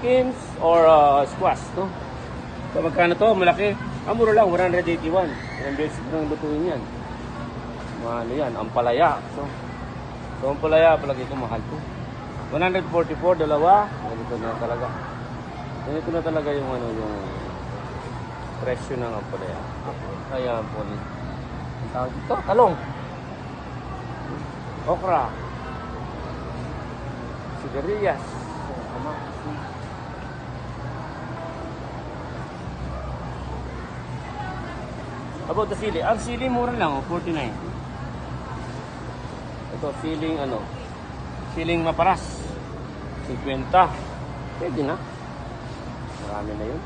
Kims or uh, squash, no? So, magkano to? Malaki. Ah, mura lang, 181. Ilang beses nang lutuin yan. Mga ano yan, ampalaya. So, so ampalaya, palagi ko mahal to. 144, dalawa. Ganito na talaga. Ganito na talaga yung ano, yung presyo ng ampalaya. Kaya po, ang tawag dito, talong. Okra. Sigarilyas. So, About the sili. Ang sili mura lang, oh, 49. Ito, siling ano, siling maparas. 50. Pwede na. Marami na yun.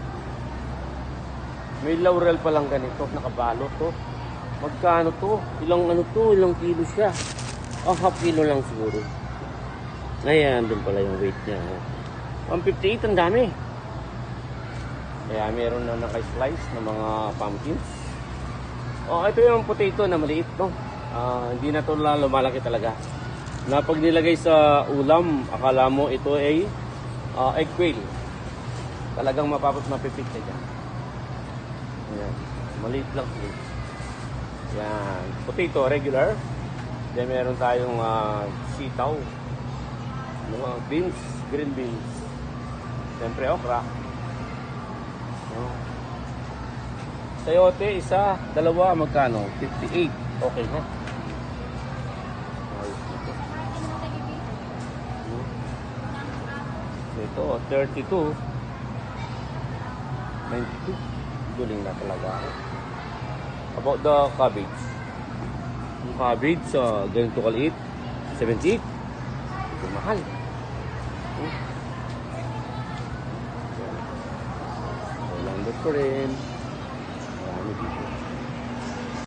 May laurel pa lang ganito, nakabalot to. Magkano to? Ilang ano to? Ilang kilo siya? Oh, half kilo lang siguro. Ayan, doon pala yung weight niya. oh. 158, ang dami. Kaya meron na naka-slice ng mga pumpkins. Oh, ito yung potato na maliit, no? Ah, hindi na ito lumalaki talaga. Na pag nilagay sa ulam, akala mo ito ay ah, egg quail. Talagang mapapot mapipit ka dyan. Ayan. Maliit lang. Maliit. Yan. Potato, regular. Then meron tayong ah, sitaw. Mga beans, green beans. Siyempre okra. No? Sayote, isa, dalawa, magkano? 58. Okay na. Ito, 32. 92. Guling na talaga. About the cabbage. Yung cabbage, uh, ganito kaliit. 78. Ito mahal. Hmm. 400 ko rin. Thank you.